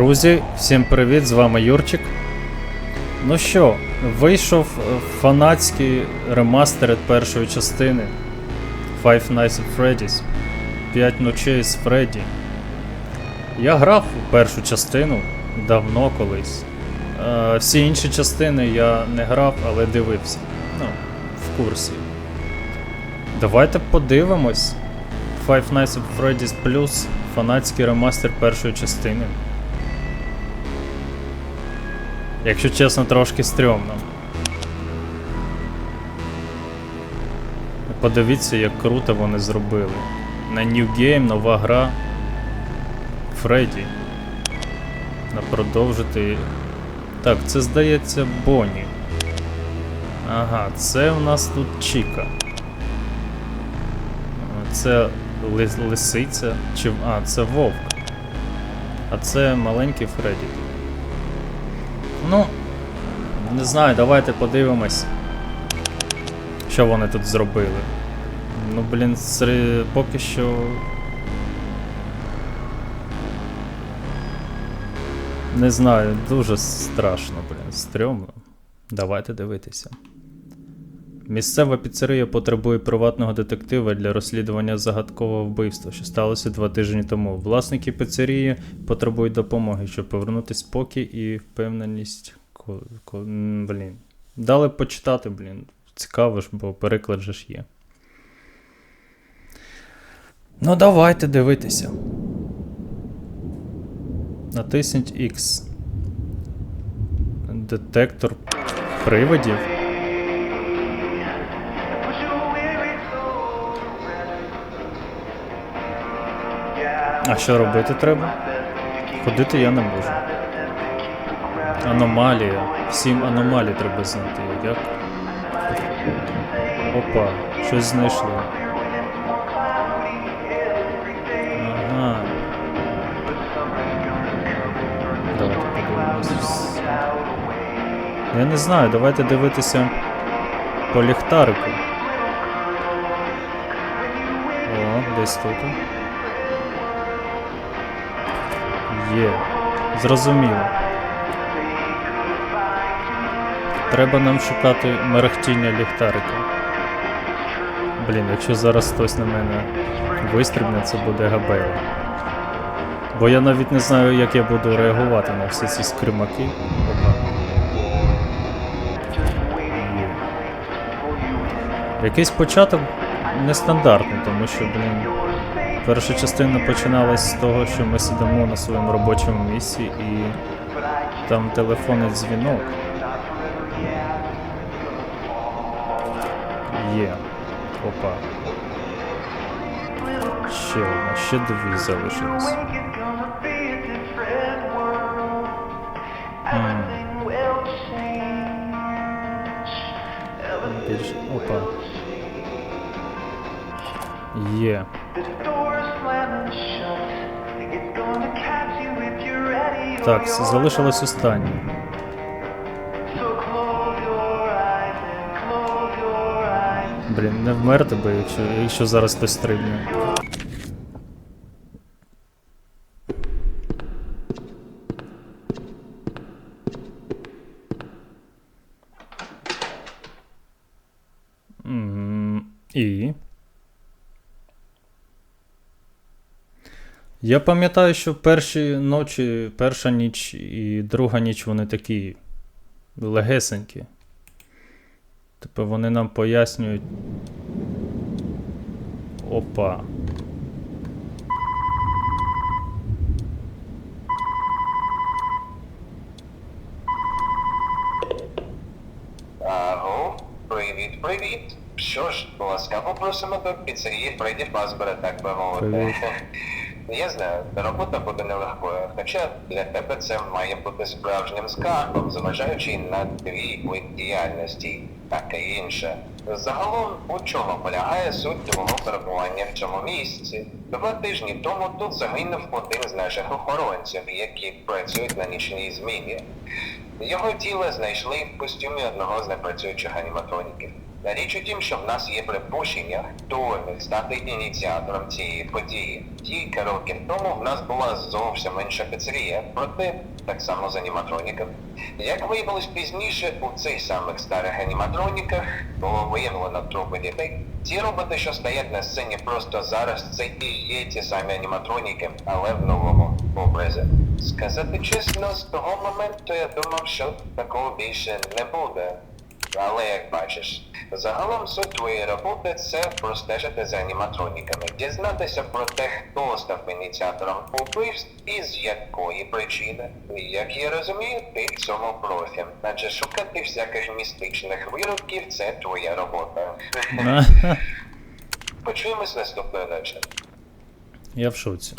Друзі, всім привіт! З вами Юрчик. Ну що, вийшов фанатський ремастер першої частини Five Nights at Freddy's 5 ночей з Фредді. Я грав у першу частину давно колись. Е, всі інші частини я не грав, але дивився. Ну, в курсі. Давайте подивимось. Five Nights at Freddy's Plus фанатський ремастер першої частини. Якщо чесно, трошки стрьомно. Подивіться, як круто вони зробили. На New Game нова гра Фредді. На продовжити. Так, це здається Бонні. Ага, це у нас тут Чіка. Це ли- лисиця. Чи... А, це вовк. А це маленький Фредді. Ну, не знаю, давайте подивимось, що вони тут зробили. Ну, блін, сри- поки що. Не знаю, дуже страшно, блін, стрьомно. Давайте дивитися. Місцева піцерія потребує приватного детектива для розслідування загадкового вбивства, що сталося два тижні тому. Власники піцерії потребують допомоги, щоб повернути спокій і впевненість. Блін. Дали почитати, блін. Цікаво ж, бо переклад же ж є. Ну, давайте дивитися. Натисніть X. Детектор привидів. А що робити треба? Ходити я не можу. Аномалія. Всім аномалії треба знайти. Як? Опа, щось знайшли. Ага. Давайте подивимось. Я не знаю, давайте дивитися по ліхтарику. О, десь тут. Є. Зрозуміло. Треба нам шукати мерехтіння ліхтарика. Блін, якщо зараз хтось на мене вистрибне, це буде габела. Бо я навіть не знаю, як я буду реагувати на всі ці скримаки. Якийсь початок нестандартний, тому що, блін, перша частина починалась з того, що ми сидимо на своєму робочому місці і там телефонний дзвінок. Є. Опа. Ще одна, ще дві залишилось. Опа. Є. Так, залишилось останнє. Блін, не вмерти би, якщо, якщо зараз хтось стрибне. Мгм, І. Я пам'ятаю, що перші ночі, перша ніч і друга ніч вони такі легесенькі. Типу вони нам пояснюють. Опа. Аго, привіт, привіт. Що ж, ласкаво просимо до піцерії Фредді Фазбера, так би мовити. Привіт. Я знаю, робота буде нелегкою, хоча для тебе це має бути справжнім скарбом, зважаючи на твій вид діяльності, таке інше. Загалом, у чому полягає суть твого перебування в цьому місці? Два тижні тому тут загинув один з наших охоронців, які працюють на нічній зміні. Його тіло знайшли в костюмі одного з непрацюючих аніматроніків. Річ у тім, що в нас є припущення, хто міг стати ініціатором цієї події. Кілька років тому в нас була зовсім інша піцерія, проте так само з аніматроніком. Як виявилось пізніше, у цих самих старих аніматроніках було виявлено трупи дітей. Ті роботи, що стоять на сцені просто зараз, це і є ті самі аніматроніки, але в новому образі. Сказати чесно, з того моменту я думав, що такого більше не буде. Але як бачиш, загалом суть твоєї роботи це простежити за аніматроніками, дізнатися про те, хто став ініціатором убивств і з якої причини. Як я розумію, ти в цьому профі. Адже шукати всяких містичних виродків це твоя робота. Почуємось наступної ночі. Я в шоці.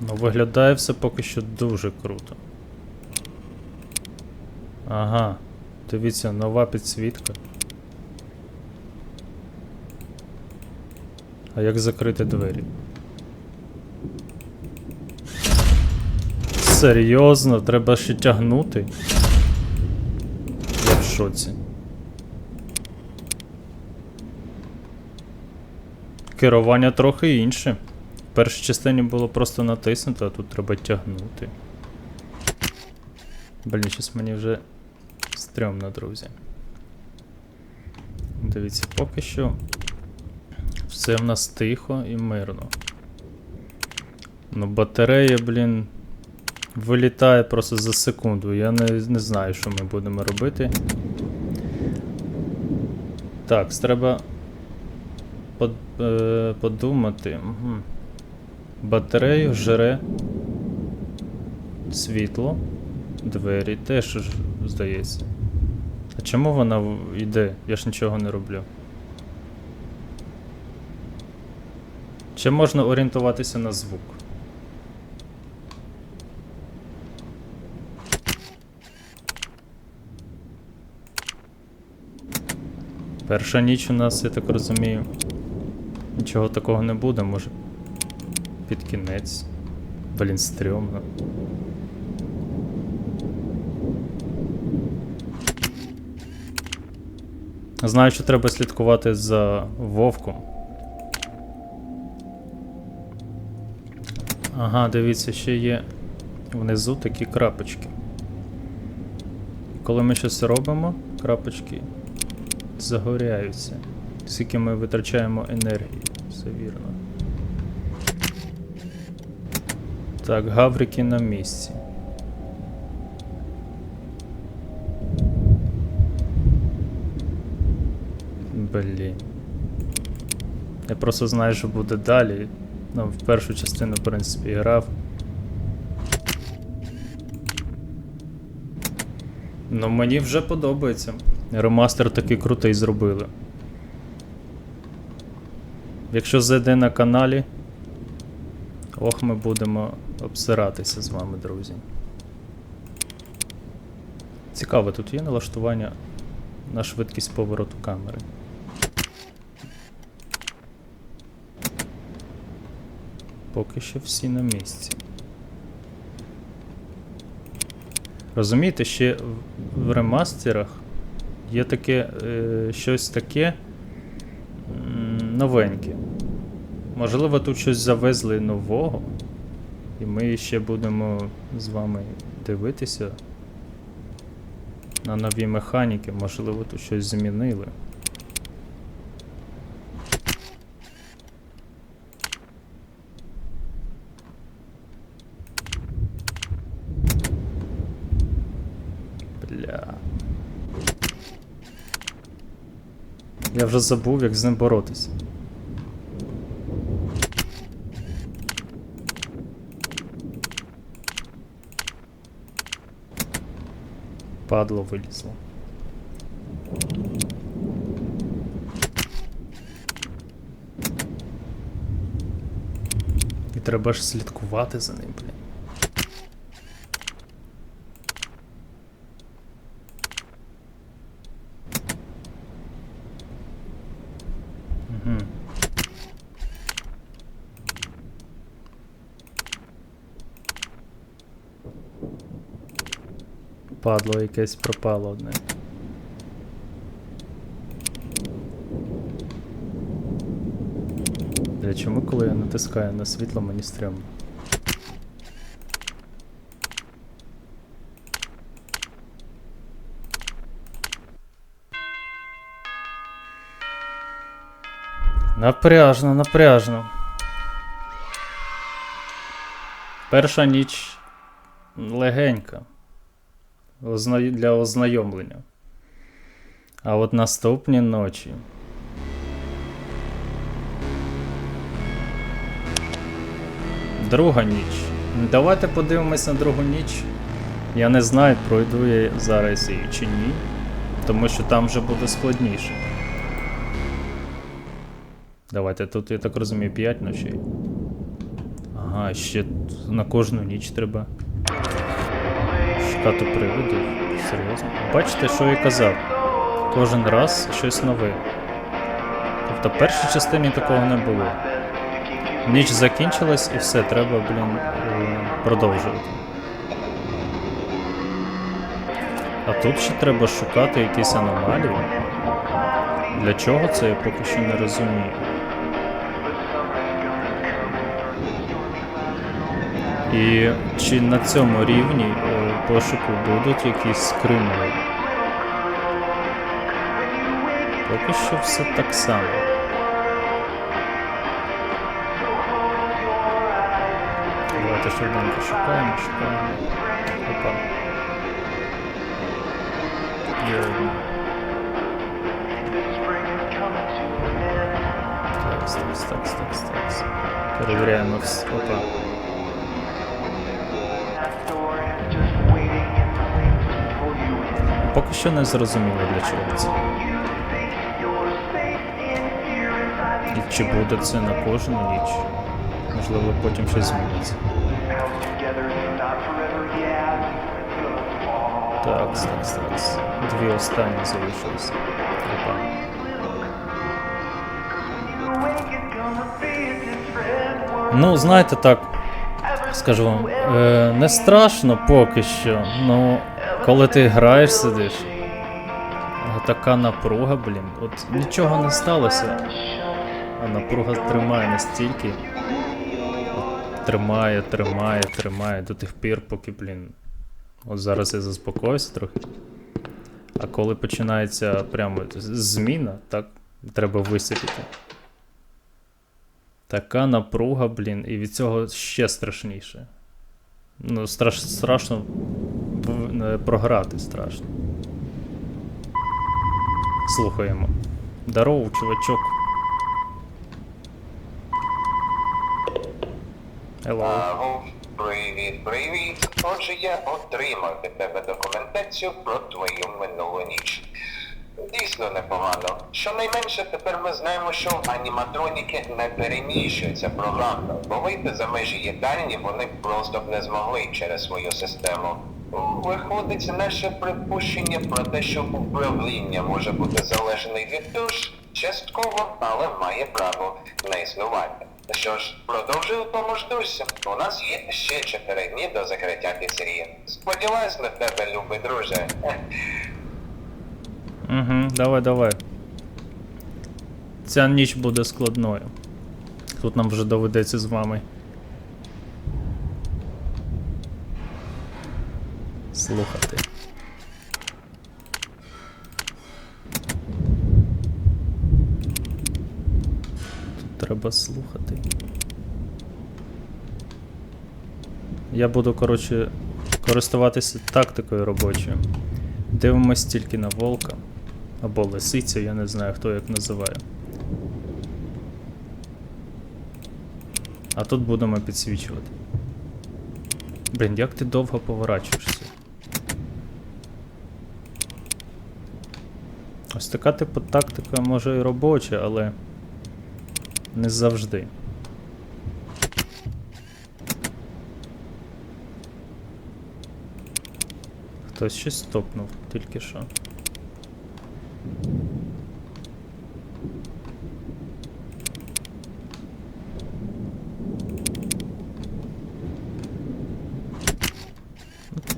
Ну, виглядає все поки що дуже круто. Ага. Дивіться, нова підсвітка. А як закрити двері? Серйозно, треба ще тягнути. Я в шоці. Керування трохи інше. В першій частині було просто натиснути, а тут треба тягнути. Блін, щось мені вже стрьомно, друзі. Дивіться, поки що все в нас тихо і мирно. Ну, батарея, блін, вилітає просто за секунду. Я не, не знаю, що ми будемо робити. Так, треба под, е, подумати. Угу. Батарею жре світло, двері теж здається. А чому вона йде? Я ж нічого не роблю. Чи можна орієнтуватися на звук? Перша ніч у нас, я так розумію. Нічого такого не буде, може. Під кінець. Блін, стрьомно. Знаю, що треба слідкувати за вовком. Ага, дивіться, ще є внизу такі крапочки. Коли ми щось робимо, крапочки загоряються. Скільки ми витрачаємо енергії, все вірно. Так, гаврики на місці. Блін. Я просто знаю, що буде далі. Ну, в першу частину, в принципі, грав. Ну, мені вже подобається. Ремастер такий крутий зробили. Якщо зайде на каналі, ох, ми будемо обсиратися з вами, друзі. Цікаво, тут є налаштування на швидкість повороту камери. Поки що всі на місці. Розумієте, ще в- ремастерах є таке е, щось таке новеньке. Можливо, тут щось завезли нового, і ми ще будемо з вами дивитися на нові механіки, можливо, тут щось змінили. Бля. Я вже забув, як з ним боротися. Падло вилізло. І треба ж слідкувати за ним, блін. падло якесь пропало одне. Для чому, коли я натискаю на світло, мені стрьомно? Напряжно, напряжно. Перша ніч легенька. Для ознайомлення. А от наступні ночі. Друга ніч. Давайте подивимось на другу ніч. Я не знаю, пройду я зараз її чи ні. Тому що там вже буде складніше. Давайте, тут, я так розумію, 5 ночей. Ага, ще на кожну ніч треба. Шукати привидів. Серйозно. Бачите, що я казав? Кожен раз щось нове. Тобто в першій частині такого не було. Ніч закінчилась і все, треба, блін, е, продовжувати. А тут ще треба шукати якісь аномалії. Для чого це я поки що не розумію. І чи на цьому рівні е, пошуку будуть якісь скримери? Поки що все так само. Давайте швиденько шукаємо, шукаємо. Опа. Є одна. Такс, такс, такс, такс, такс. Перевіряємо все. Опа. Поки що не зрозуміло для чого це. І чи буде це на кожну ніч? Можливо, потім щось зміниться. Такс, такс, такс. Дві останні залишилися. Опа. Ну, знаєте так, скажу вам, е, не страшно поки що, ну коли ти граєш, сидиш. Така напруга, блін. От нічого не сталося. А напруга тримає настільки. Тримає, тримає, тримає до тих пір, поки, блін. От зараз я заспокоюся трохи. А коли починається прямо зміна, так, треба висипіти. Така напруга, блін, і від цього ще страшніше. Ну, страш, страшно програти страшно. Слухаємо. Здорово, чувачок. Hello. Привіт, привіт. Отже, я отримав від тебе документацію про твою минулу ніч. Дійсно непогано. Щонайменше тепер ми знаємо, що аніматроніки не переміщуються програмно, бо вийти за межі їдальні вони просто б не змогли через свою систему. Виходить, наше припущення про те, що управління може бути залежне від душ, частково, але має право на існування. Що ж, продовжую в тому ж дусі. У нас є ще 4 дні до закриття піцерії. Сподіваюсь на тебе, любий друже. Угу, давай, давай. Ця ніч буде складною. Тут нам вже доведеться з вами. Слухати. Тут треба слухати. Я буду, коротше, користуватися тактикою робочою. Дивимось тільки на волка. Або лисицю, я не знаю, хто як називає. А тут будемо підсвічувати. Блін, як ти довго поворачуєшся? Ось така типу тактика може і робоча, але не завжди. Хтось щось стопнув тільки що.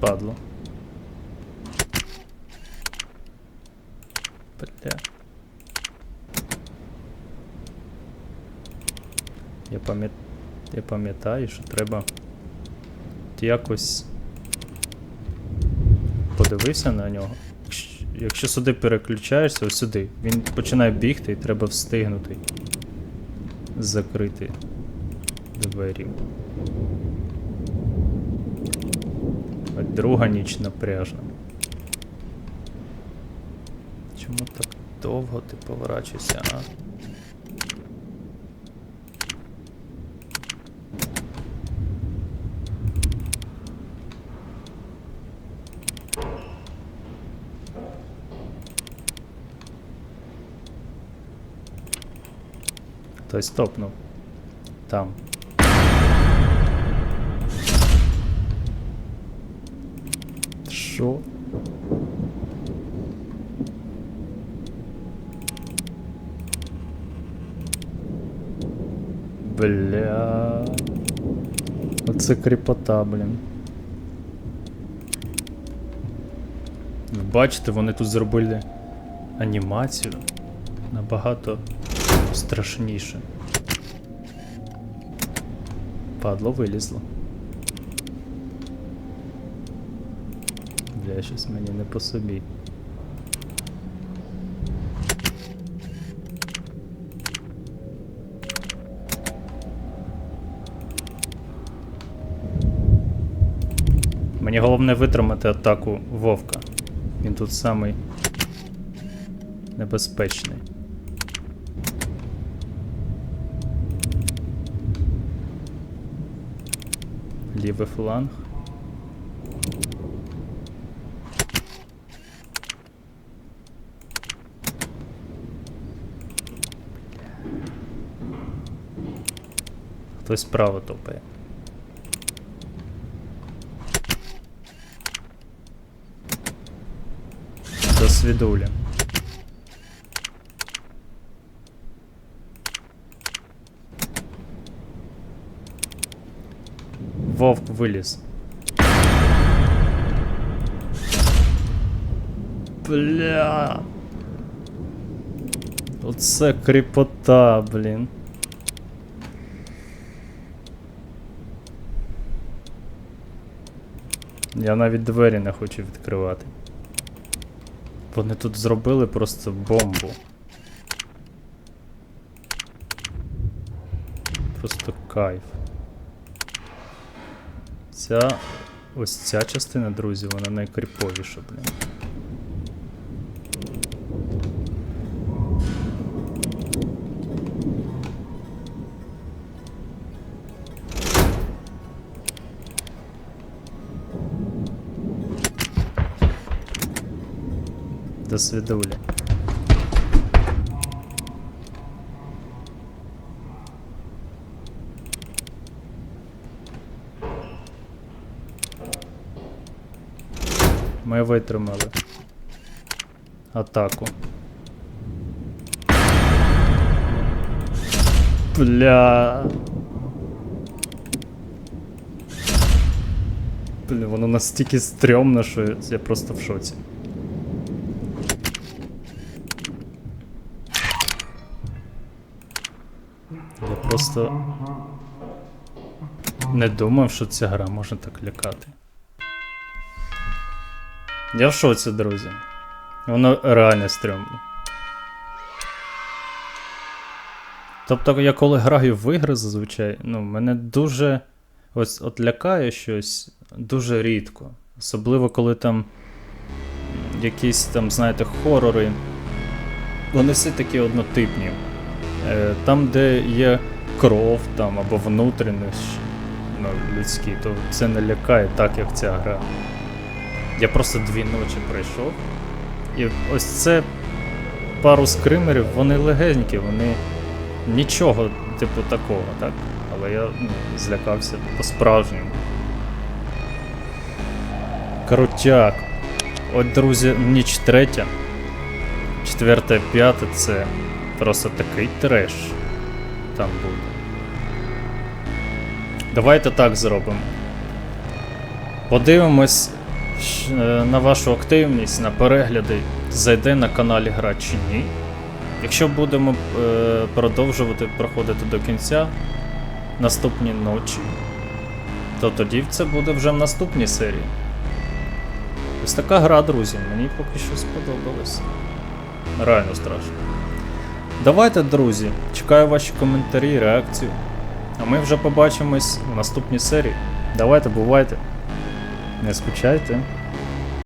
Падло. Бля. Я пам'ят... я пам'ятаю, що треба якось подивився на нього. Якщо- сюди переключаєшся, ось сюди, він починає бігти і треба встигнути закрити двері. А друга ніч напряжна. Чому так довго ти поворачуєшся, а? Хтось топнув. Там. Що? Бля. Оце кріпота, блін. Бачите, вони тут зробили анімацію набагато страшніше. Падло вилізло. Бля, щось мені не по собі. Мені головне витримати атаку вовка. Він тут самий небезпечний. Лівий фланг. Хтось справа топає. До свідуля. Вовк виліз. Бля. Оце кріпота, блін. Я навіть двері не хочу відкривати. Вони тут зробили просто бомбу. Просто кайф. Ця. Ось ця частина, друзі, вона найкріповіша, блін. До свидули. Витримали атаку. Бля. Бля, воно настільки стрьомно, що я просто в шоці. Я просто не думав, що ця гра може так лякати. Я в шоці, друзі. Воно реально стрьомно. Тобто, я коли граю в ігри зазвичай, ну, мене дуже ось от лякає щось дуже рідко. Особливо, коли там якісь там, знаєте, хорори. Вони всі такі однотипні. Е, Там, де є кров там або внутрішні ну, людські, то це не лякає так, як ця гра. Я просто дві ночі пройшов. І ось це пару скримерів, вони легенькі, вони нічого, типу, такого, так? Але я ну, злякався по-справжньому. Крутяк. От, друзі, ніч третя. Четверта, п'ята це просто такий треш там буде. Давайте так зробимо. Подивимось на вашу активність, на перегляди, зайде на каналі Гра чи ні. Якщо будемо е, продовжувати проходити до кінця, наступні ночі, то тоді це буде вже в наступній серії. Ось така гра, друзі, мені поки що сподобалась. Реально страшно. Давайте, друзі, чекаю ваші коментарі, реакцію. А ми вже побачимось в наступній серії. Давайте, бувайте. Не скучайте.